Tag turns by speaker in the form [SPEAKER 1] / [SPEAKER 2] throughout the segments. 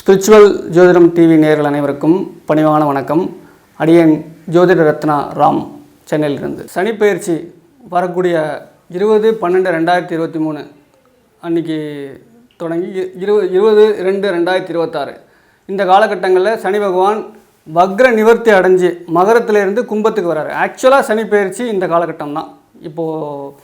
[SPEAKER 1] Spiritual ஜோதிடம் TV நேர்கள் அனைவருக்கும் பணிவான வணக்கம். அடியேன் ஜோதிட ரத்னா ராம் சென்னையிலிருந்து. சனிப்பயிற்சி வரக்கூடிய இருபது பன்னெண்டு ரெண்டாயிரத்தி இருபத்தி மூணு அன்னைக்கு தொடங்கி இருபது இருபது ரெண்டு ரெண்டாயிரத்தி இருபத்தாறு. இந்த காலகட்டங்களில் சனி பகவான் வக்ர நிவர்த்தி அடைஞ்சு மகரத்திலேருந்து கும்பத்துக்கு வராரு. ஆக்சுவலாக சனி பயிற்சி இந்த காலகட்டம் தான். இப்போது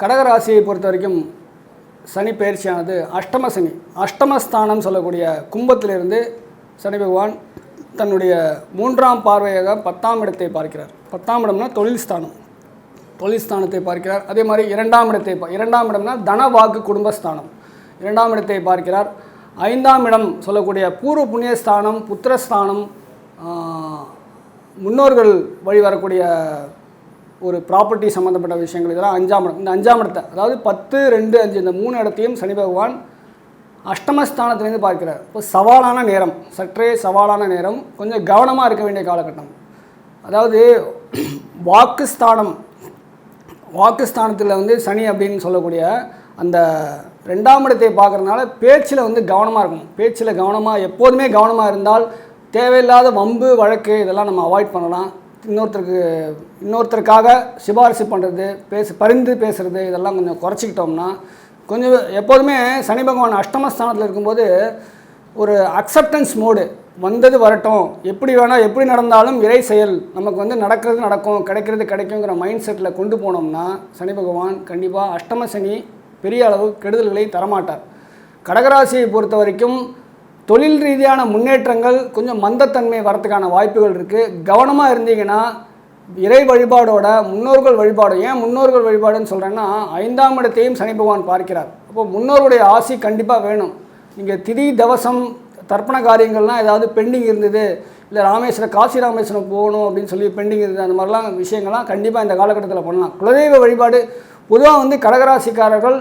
[SPEAKER 1] கடகராசியை பொறுத்த வரைக்கும் சனி பயிற்சியானது அஷ்டம சனி. அஷ்டமஸ்தானம் சொல்லக்கூடிய கும்பத்திலிருந்து சனி பகவான் தன்னுடைய மூன்றாம் பார்வையாக பத்தாம் இடத்தை பார்க்கிறார். பத்தாம் இடம்னா தொழில் ஸ்தானம். தொழில் ஸ்தானத்தை பார்க்கிறார். அதே மாதிரி இரண்டாம் இடத்தை இரண்டாம் இடம்னா தன வாக்கு குடும்பஸ்தானம் இரண்டாம் இடத்தை பார்க்கிறார். ஐந்தாம் இடம் சொல்லக்கூடிய பூர்வ புண்ணியஸ்தானம் புத்திரஸ்தானம் முன்னோர்கள் வழி வரக்கூடிய ஒரு ப்ராப்பர்ட்டி சம்மந்தப்பட்ட விஷயங்கள். இதெல்லாம் அஞ்சாம் இடம். இந்த அஞ்சாம் இடத்தை அதாவது பத்து ரெண்டு அஞ்சு இந்த மூணு இடத்தையும் சனி பகவான் அஷ்டமஸ்தானத்துலேருந்து பார்க்கிறார். இப்போ சவாலான நேரம். சற்றே சவாலான நேரம். கொஞ்சம் கவனமாக இருக்க வேண்டிய காலகட்டம். அதாவது வாக்குஸ்தானம் வாக்குஸ்தானத்தில் வந்து சனி அப்படின்னு சொல்லக்கூடிய அந்த ரெண்டாம் இடத்தை பார்க்குறதுனால பேச்சில் வந்து கவனமாக இருக்கும் பேச்சில் கவனமாக எப்போதுமே கவனமாக இருந்தால் தேவையில்லாத வம்பு வழக்கு இதெல்லாம் நம்ம அவாய்ட் பண்ணலாம். இன்னொருத்தருக்கு இன்னொருத்தருக்காக சிபாரிசு பண்ணுறது பேச பரிந்து பேசுகிறது இதெல்லாம் கொஞ்சம் குறைச்சிக்கிட்டோம்னா கொஞ்சம் எப்போதுமே சனி பகவான் அஷ்டமஸ்தானத்தில் இருக்கும்போது ஒரு அக்செப்டன்ஸ் மோடு வந்தது வரட்டும். எப்படி வேணால் எப்படி நடந்தாலும் இறை செயல் நமக்கு வந்து நடக்கிறது நடக்கும் கிடைக்கிறது கிடைக்குங்கிற மைண்ட் செட்டில் கொண்டு போனோம்னா சனி பகவான் கண்டிப்பாக அஷ்டம சனி பெரிய அளவு கெடுதல்களை தரமாட்டார். கடகராசியை பொறுத்த வரைக்கும் தொழில் ரீதியான முன்னேற்றங்கள் கொஞ்சம் மந்தத்தன்மை வரத்துக்கான வாய்ப்புகள் இருக்குது கவனமாக இருந்தீங்கன்னா இறை வழிபாடோட முன்னோர்கள் வழிபாடு ஏன் முன்னோர்கள் வழிபாடுன்னு சொல்கிறேன்னா ஐந்தாம் இடத்தையும் சனி பகவான் பார்க்கிறார். அப்போ முன்னோருடைய ஆசி கண்டிப்பாக வேணும். நீங்கள் திதி தவசம் தர்ப்பண காரியங்கள்லாம் ஏதாவது பெண்டிங் இருந்தது இல்லை ராமேஸ்வரம் காசி ராமேஸ்வரம் போகணும் அப்படின்னு சொல்லி பெண்டிங் இருந்தது அந்த மாதிரிலாம் விஷயங்கள்லாம் கண்டிப்பாக இந்த காலகட்டத்தில் பண்ணலாம். குலதெய்வ வழிபாடு பொதுவாக வந்து கடகராசிக்காரர்கள்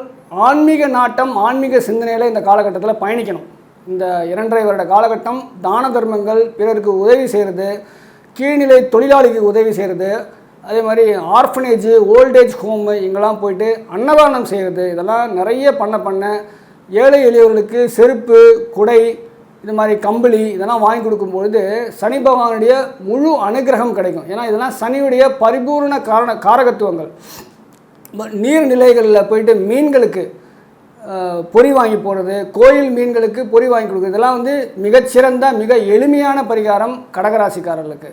[SPEAKER 1] ஆன்மீக நாட்டம் ஆன்மீக சிந்தனையில் இந்த காலகட்டத்தில் பயணிக்கணும். இந்த இரண்டரை வருட காலகட்டம் தான தர்மங்கள் பிறருக்கு உதவி செய்கிறது கீழ்நிலை தொழிலாளிக்கு உதவி செய்கிறது அதே மாதிரி ஆர்ஃபனேஜு ஓல்டேஜ் ஹோமு இங்கெல்லாம் போயிட்டு அன்னதானம் செய்கிறது இதெல்லாம் நிறைய பண்ண பண்ண ஏழை எளியவர்களுக்கு செருப்பு குடை இது மாதிரி கம்பளி இதெல்லாம் வாங்கி கொடுக்கும்பொழுது சனி பகவானுடைய முழு அனுகிரகம் கிடைக்கும். ஏன்னா இதெல்லாம் சனியுடைய பரிபூர்ண காரண காரகத்துவங்கள். நீர்நிலைகளில் போயிட்டு மீன்களுக்கு பொறி பொரி வாங்கி போடுறது கோயில் மீன்களுக்கு பொரி வாங்கி கொடுக்குறது இதெல்லாம் வந்து மிகச்சிறந்த மிக எளிமையான பரிகாரம் கடகராசிக்காரர்களுக்கு.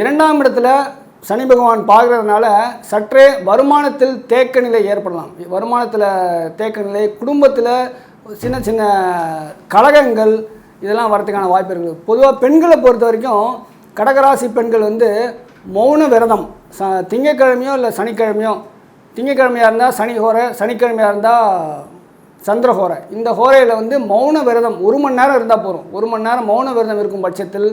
[SPEAKER 1] இரண்டாம் இடத்துல சனி பகவான் பார்க்குறதுனால சற்றே வருமானத்தில் தேக்க நிலை ஏற்படலாம். வருமானத்தில் தேக்க நிலை குடும்பத்தில் சின்ன சின்ன கழகங்கள் இதெல்லாம் வரதுக்கான வாய்ப்பு இருக்குது. பொதுவாக பெண்களை பொறுத்த வரைக்கும் கடகராசி பெண்கள் வந்து மௌன விரதம். ச திங்கக்கிழமையோ இல்லை சனிக்கிழமையோ திங்கக்கிழமையாக இருந்தால் சனி ஹோரை சனிக்கிழமையாக இருந்தால் சந்திர ஹோரை. இந்த ஹோரையில் வந்து மௌன விரதம் ஒரு மணி நேரம் இருந்தால் போதும். ஒரு மணி நேரம் மௌன விரதம் இருக்கும் பட்சத்தில்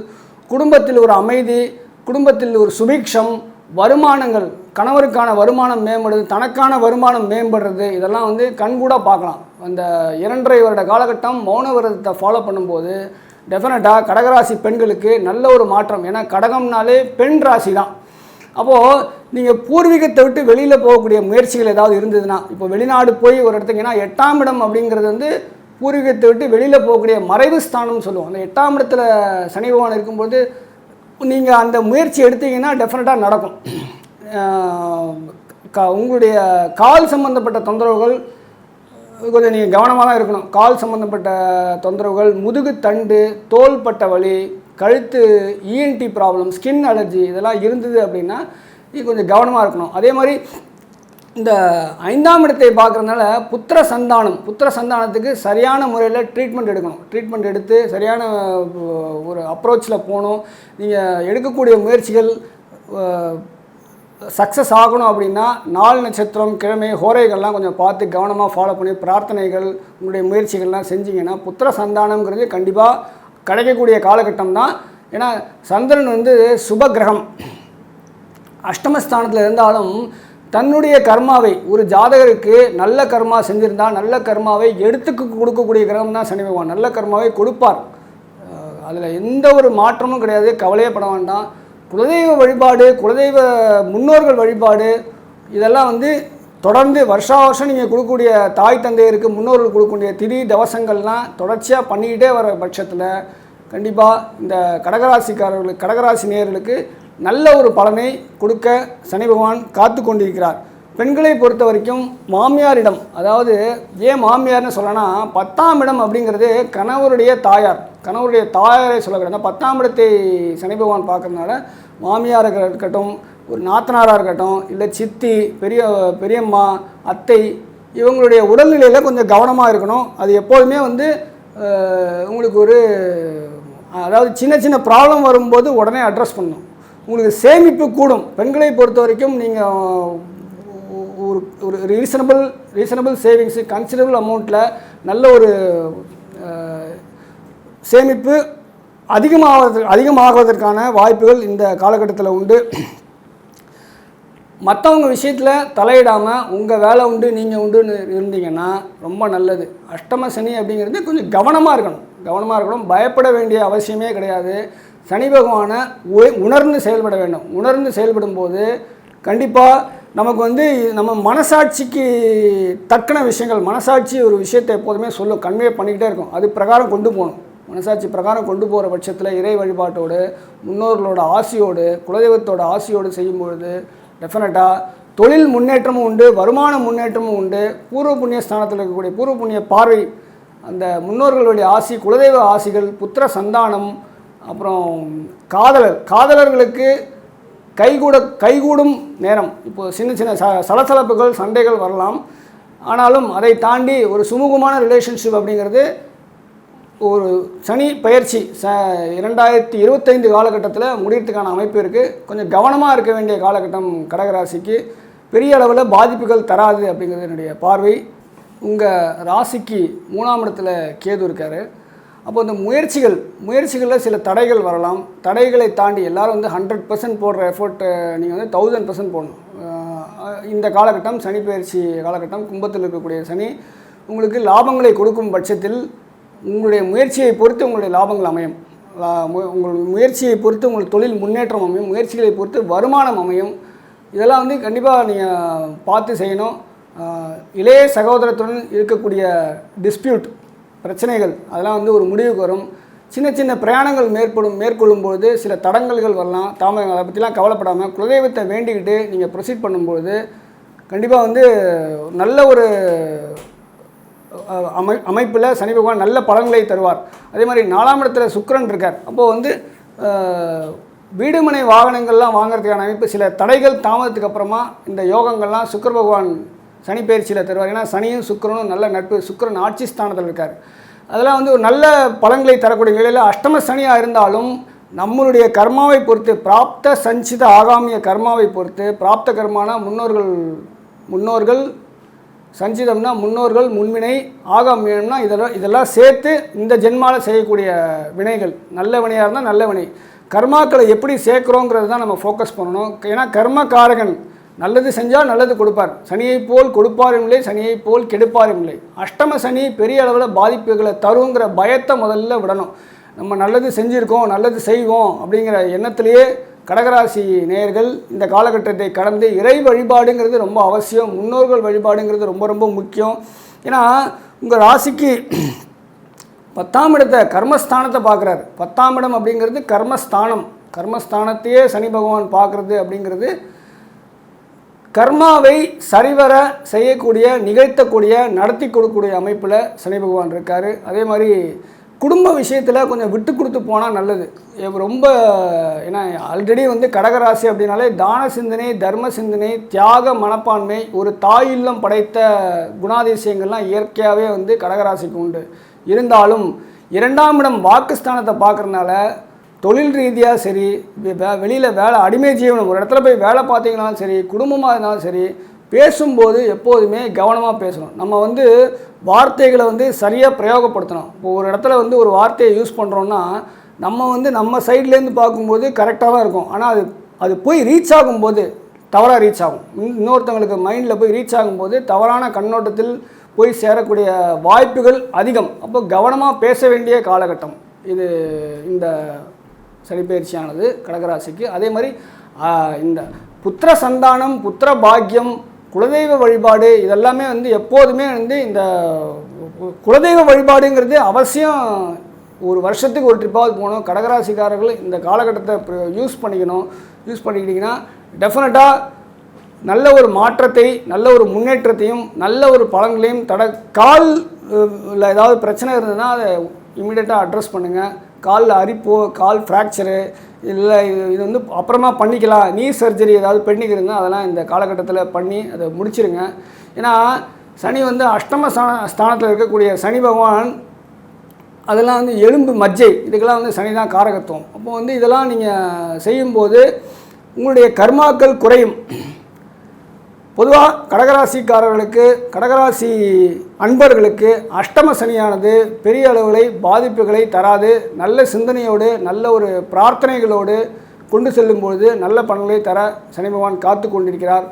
[SPEAKER 1] குடும்பத்தில் ஒரு அமைதி குடும்பத்தில் ஒரு சுபிக்ஷம் வருமானங்கள் கணவருக்கான வருமானம் மேம்படுது தனக்கான வருமானம் மேம்படுறது இதெல்லாம் வந்து கண்கூட பார்க்கலாம். அந்த இரண்டரை வருட காலகட்டம் மௌன விரதத்தை ஃபாலோ பண்ணும்போது டெஃபினட்டாக கடகராசி பெண்களுக்கு நல்ல ஒரு மாற்றம். ஏன்னா கடகம்னாலே பெண் ராசி தான் அப்போது நீங்கள் பூர்வீகத்தை விட்டு வெளியில் போகக்கூடிய முயற்சிகள் ஏதாவது இருந்ததுன்னா இப்போ வெளிநாடு போய் ஒரு இடத்துக்கு ஏன்னா எட்டாம் இடம் அப்படிங்கிறது வந்து பூர்வீகத்தை விட்டு வெளியில் போகக்கூடிய மறைவு ஸ்தானம்னு சொல்லுவோம். அந்த எட்டாம் இடத்துல சனி பகவான் இருக்கும்போது நீங்கள் அந்த முயற்சி எடுத்தீங்கன்னா டெஃபினட்டாக நடக்கும். க- உங்களுடைய கால் சம்பந்தப்பட்ட தொந்தரவுகள் கொஞ்சம் நீங்கள் கவனமாக தான் இருக்கணும். கால் சம்மந்தப்பட்ட தொந்தரவுகள் முதுகு தண்டு தோள்பட்ட வலி கழுத்து இஎன்டி ப்ராப்ளம் ஸ்கின் அலர்ஜி இதெல்லாம் இருந்தது அப்படின்னா நீ கொஞ்சம் கவனமாக இருக்கணும். அதே மாதிரி இந்த ஐந்தாம் இடத்தை பார்க்குறதுனால புத்திர சந்தானம் புத்திர சந்தானத்துக்கு சரியான முறையில் ட்ரீட்மெண்ட் எடுக்கணும். ட்ரீட்மெண்ட் எடுத்து சரியான ஒரு அப்ரோச்சில் போகணும். நீங்கள் எடுக்கக்கூடிய முயற்சிகள் சக்ஸஸ் ஆகணும் அப்படின்னா நாள் நட்சத்திரம் கிழமை ஹோரைகள்லாம் கொஞ்சம் பார்த்து கவனமாக ஃபாலோ பண்ணி பிரார்த்தனைகள் உங்களுடைய முயற்சிகள்லாம் செஞ்சீங்கன்னா புத்திர சந்தானம்ங்கிறது கண்டிப்பாக கிடைக்கக்கூடிய காலகட்டம் தான். ஏன்னா சந்திரன் வந்து சுப கிரகம். அஷ்டமஸ்தானத்தில் இருந்தாலும் தன்னுடைய கர்மாவை ஒரு ஜாதகருக்கு நல்ல கர்மா செஞ்சிருந்தால் நல்ல கர்மாவை எடுத்துக்கு கொடுக்கக்கூடிய கிரகம் தான் சனி பகவான். நல்ல கர்மாவை கொடுப்பார். அதில் எந்த ஒரு மாற்றமும் கிடையாது. கவலையே பட வேண்டாம். குலதெய்வ வழிபாடு குலதெய்வ முன்னோர்கள் வழிபாடு இதெல்லாம் வந்து தொடர்ந்து வருஷா வருஷம் நீங்கள் கொடுக்கக்கூடிய தாய் தந்தையருக்கு முன்னோர்கள் கொடுக்கக்கூடிய திதி தவசங்கள்லாம் தொடர்ச்சியாக பண்ணிக்கிட்டே வர பட்சத்தில் கண்டிப்பாக இந்த கடகராசிக்காரர்களுக்கு கடகராசி நேர்களுக்கு நல்ல ஒரு பலனை கொடுக்க சனி பகவான் காத்து கொண்டிருக்கிறார். பெண்களை பொறுத்த வரைக்கும் மாமியாரிடம் அதாவது ஏன் மாமியார்னு சொல்லனா பத்தாம் இடம் அப்படிங்கிறது கணவருடைய தாயார் கணவருடைய தாயாரை சொல்லக்கூடாது. பத்தாம் இடத்தை சனி பகவான் பார்க்கறதுனால மாமியாராக இருக்கட்டும் ஒரு நாத்தனாராக இருக்கட்டும் இல்லை சித்தி பெரிய பெரியம்மா அத்தை இவங்களுடைய உடல்நிலையில் கொஞ்சம் கவனமாக இருக்கணும். அது எப்போதுமே வந்து உங்களுக்கு ஒரு அதாவது சின்ன சின்ன ப்ராப்ளம் வரும்போது உடனே அட்ரஸ் பண்ணணும். உங்களுக்கு சேமிப்பு கூடும். பெண்களை பொறுத்த வரைக்கும் நீங்கள் ஒரு ஒரு ரீசனபிள் ரீசனபிள் சேவிங்ஸு கன்சிடபிள் அமௌண்ட்டில் நல்ல ஒரு சேமிப்பு அதிகமாகிறது அதிகமாகுவதற்கான வாய்ப்புகள் இந்த காலகட்டத்தில் உண்டு. மற்றவங்க விஷயத்தில் தலையிடாமல் உங்கள் வேலை உண்டு நீங்கள் உண்டுன்னு இருந்தீங்கன்னா ரொம்ப நல்லது. அஷ்டம சனி அப்படிங்கிறது கொஞ்சம் கவனமாக இருக்கணும். கவனமாக இருக்கணும். பயப்பட வேண்டிய அவசியமே கிடையாது. சனி பகவானை உ- உணர்ந்து செயல்பட வேண்டும். உணர்ந்து செயல்படும்போது கண்டிப்பாக நமக்கு வந்து நம்ம மனசாட்சிக்கு தக்கன விஷயங்கள் மனசாட்சி ஒரு விஷயத்தை எப்போதுமே சொல்லும் கன்வே பண்ணிக்கிட்டே இருக்கும் அது பிரகாரம் கொண்டு போகணும். மனசாட்சி பிரகாரம் கொண்டு போகிற பட்சத்தில் இறை வழிபாட்டோடு முன்னோர்களோட ஆசையோடு குலதெய்வத்தோட ஆசையோடு செய்யும்பொழுது டெஃபினட்டாக தொழில் முன்னேற்றமும் உண்டு வருமான முன்னேற்றமும் உண்டு. பூர்வ புண்ணிய ஸ்தானத்தில் இருக்கக்கூடிய பூர்வ புண்ணிய பார்வை அந்த முன்னோர்களுடைய ஆசி குலதெய்வ ஆசிகள் புத்திர சந்தானம் அப்புறம் காதலர் காதலர்களுக்கு கைகூட கைகூடும் நேரம். இப்போ சின்ன சின்ன ச சலசலப்புகள் சண்டைகள் வரலாம். ஆனாலும் அதை தாண்டி ஒரு சுமூகமான ரிலேஷன்ஷிப் அப்படிங்கிறது ஒரு சனி பயிற்சி ச இரண்டாயிரத்தி இருபத்தைந்து காலகட்டத்தில் முடியறதுக்கான அமைப்பு இருக்குது கொஞ்சம் கவனமாக இருக்க வேண்டிய காலகட்டம் கடகராசிக்கு. பெரிய அளவில் பாதிப்புகள் தராது அப்படிங்கிறது என்னுடைய பார்வை. உங்கள் ராசிக்கு மூணாம் இடத்துல கேது இருக்கார். அப்போ இந்த முயற்சிகள் முயற்சிகளில் சில தடைகள் வரலாம். தடைகளை தாண்டி எல்லாரும் வந்து ஹண்ட்ரட் பர்சன்ட் போடுற எஃபோர்ட் நீங்கள் வந்து தௌசண்ட் பர்சன்ட் போடணும். இந்த காலகட்டம் சனி பயிற்சி காலகட்டம் கும்பத்தில் இருக்கக்கூடிய சனி உங்களுக்கு லாபங்களை கொடுக்கும் பட்சத்தில் உங்களுடைய முயற்சியை பொறுத்து உங்களுடைய லாபங்கள் அமையும். உங்கள் முயற்சியை பொறுத்து உங்களுக்கு தொழில் முன்னேற்றம் அமையும் முயற்சிகளை பொறுத்து வருமானம் அமையும். இதெல்லாம் வந்து கண்டிப்பாக நீங்கள் பார்த்து செய்யணும். இளைய சகோதரத்துடன் இருக்கக்கூடிய டிஸ்பியூட் பிரச்சனைகள் அதெல்லாம் வந்து ஒரு முடிவுக்கு வரும். சின்ன சின்ன பிரயாணங்கள் மேற்படும் மேற்கொள்ளும்போது சில தடங்கல்கள் வரலாம் தாமதங்கள் அதை பற்றிலாம் கவலைப்படாமல் குலதெய்வத்தை வேண்டிக்கிட்டு நீங்கள் ப்ரொசீட் பண்ணும்போது கண்டிப்பாக வந்து நல்ல ஒரு அமை அமைப்பில் சனி பகவான் நல்ல பலன்களை தருவார். அதே மாதிரி நாலாம் இடத்துல சுக்கரன் இருக்கார். அப்போது வந்து வீடுமனை வாகனங்கள்லாம் வாங்கிறதுக்கான அமைப்பு சில தடைகள் தாமதத்துக்கு அப்புறமா இந்த யோகங்கள்லாம் சுக்கர பகவான் சனி பயிற்சியில் தருவார். ஏன்னா சனியும் சுக்கரனும் நல்ல நட்பு சுக்கிரன் ஆட்சி ஸ்தானத்தில் இருக்கார். அதெல்லாம் வந்து ஒரு நல்ல பலன்களை தரக்கூடிய நிலையில் அஷ்டம சனியாக இருந்தாலும் நம்மளுடைய கர்மாவை பொறுத்து பிராப்த சஞ்சித ஆகாமிய கர்மாவை பொறுத்து பிராப்த கர்மானா முன்னோர்கள் முன்னோர்கள் சஞ்சிதம்னா முன்னோர்கள் முன்வினை ஆகாமியம்னா இதெல்லாம் இதெல்லாம் சேர்த்து இந்த ஜென்மாவில் செய்யக்கூடிய வினைகள். நல்ல வினையாக இருந்தால் நல்ல வினை. கர்மாக்களை எப்படி சேர்க்குறோங்கிறது தான் நம்ம ஃபோக்கஸ் பண்ணணும். ஏன்னா கர்மகாரகன் நல்லது செஞ்சால் நல்லது கொடுப்பார். சனியைப் போல் கொடுப்பாரும் இல்லை சனியைப் போல் கெடுப்பாரும் இல்லை. அஷ்டம சனி பெரிய அளவில் பாதிப்புகளை தருங்கிற பயத்தை முதல்ல விடணும். நம்ம நல்லது செஞ்சுருக்கோம் நல்லது செய்வோம் அப்படிங்கிற எண்ணத்திலேயே கடகராசி நேயர்கள் இந்த காலகட்டத்தை கடந்து இறை வழிபாடுங்கிறது ரொம்ப அவசியம். முன்னோர்கள் வழிபாடுங்கிறது ரொம்ப ரொம்ப முக்கியம். ஏன்னா உங்கள் ராசிக்கு பத்தாம் இடத்தை கர்மஸ்தானத்தை பார்க்குறாரு. பத்தாம் இடம் அப்படிங்கிறது கர்மஸ்தானம். கர்மஸ்தானத்தையே சனி பகவான் பார்க்குறது அப்படிங்கிறது கர்மாவை சரிவர செய்யக்கூடிய நிகழ்த்தக்கூடிய நடத்தி கொடுக்கக்கூடிய அமைப்பில் சனி பகவான் இருக்கார். அதே மாதிரி குடும்ப விஷயத்தில் கொஞ்சம் விட்டு கொடுத்து போனால் நல்லது. ரொம்ப ஏன்னா ஆல்ரெடி வந்து கடகராசி அப்படின்னாலே தான சிந்தனை தர்ம சிந்தனை தியாக மனப்பான்மை ஒரு தாய் இல்லம் படைத்த குணாதிசயங்கள்லாம் இயற்கையாகவே வந்து கடகராசிக்கு உண்டு. இருந்தாலும் இரண்டாம் இடம் வாக்குஸ்தானத்தை பார்க்குறதுனால தொழில் ரீதியாக சரி வெளியில் வேலை அடிமை ஜீவனம் ஒரு இடத்துல போய் வேலை பார்த்தீங்கனாலும் சரி குடும்பமாக இருந்தாலும் சரி பேசும்போது எப்போதுமே கவனமாக பேசணும். நம்ம வந்து வார்த்தைகளை வந்து சரியாக பிரயோகப்படுத்தணும். இப்போ ஒரு இடத்துல வந்து ஒரு வார்த்தையை யூஸ் பண்ணுறோன்னா நம்ம வந்து நம்ம சைட்லேருந்து பார்க்கும்போது கரெக்டாக தான் இருக்கும். ஆனால் அது அது போய் ரீச் ஆகும்போது தவறாக ரீச் ஆகும். இன்னொருத்தவங்களுக்கு மைண்டில் போய் ரீச் ஆகும்போது தவறான கண்ணோட்டத்தில் போய் சேரக்கூடிய வாய்ப்புகள் அதிகம். அப்போ கவனமாக பேச வேண்டிய காலகட்டம். இது இந்த சனிப்பயிற்சியானது கடகராசிக்கு. அதே மாதிரி இந்த புத்திர சந்தானம் புத்திர பாக்கியம் குலதெய்வ வழிபாடு இதெல்லாமே வந்து எப்போதுமே வந்து இந்த குலதெய்வ வழிபாடுங்கிறது அவசியம் ஒரு வருஷத்துக்கு ஒரு ட்ரிப்பாவது போகணும். கடகராசிக்காரர்கள் இந்த காலகட்டத்தை யூஸ் பண்ணிக்கணும். யூஸ் பண்ணிக்கிட்டிங்கன்னா டெஃபினட்டாக நல்ல ஒரு மாற்றத்தை நல்ல ஒரு முன்னேற்றத்தையும் நல்ல ஒரு பலன்களையும் தட கால் இல்லை ஏதாவது பிரச்சனை இருந்ததுன்னா அதை இமீடியட்டாக அட்ரஸ் பண்ணுங்கள் காலில் அரிப்போ கால் ஃப்ராக்சரு இல்லை இது இது வந்து அப்புறமா பண்ணிக்கலாம். நீ சர்ஜரி ஏதாவது பெண்டிங் இருந்தால் அதெல்லாம் இந்த காலகட்டத்தில் பண்ணி அதை முடிச்சிருங்க. ஏன்னா சனி வந்து அஷ்டம ஸ்தான ஸ்தானத்தில் இருக்கக்கூடிய சனி பகவான் அதெல்லாம் வந்து எலும்பு மஜ்ஜை இதுக்கெல்லாம் வந்து சனி தான் காரகத்துவம். அப்போ வந்து இதெல்லாம் நீங்கள் செய்யும்போது உங்களுடைய கர்மாக்கள் குறையும். பொதுவாக கடகராசிக்காரர்களுக்கு கடகராசி அன்பர்களுக்கு அஷ்டம சனியானது பெரிய அளவில் பாதிப்புகளை தராது. நல்ல சிந்தனையோடு நல்ல ஒரு பிரார்த்தனைகளோடு கொண்டு செல்லும்பொழுது நல்ல பலன்களை தர சனி பகவான் காத்து கொண்டிருக்கிறார்.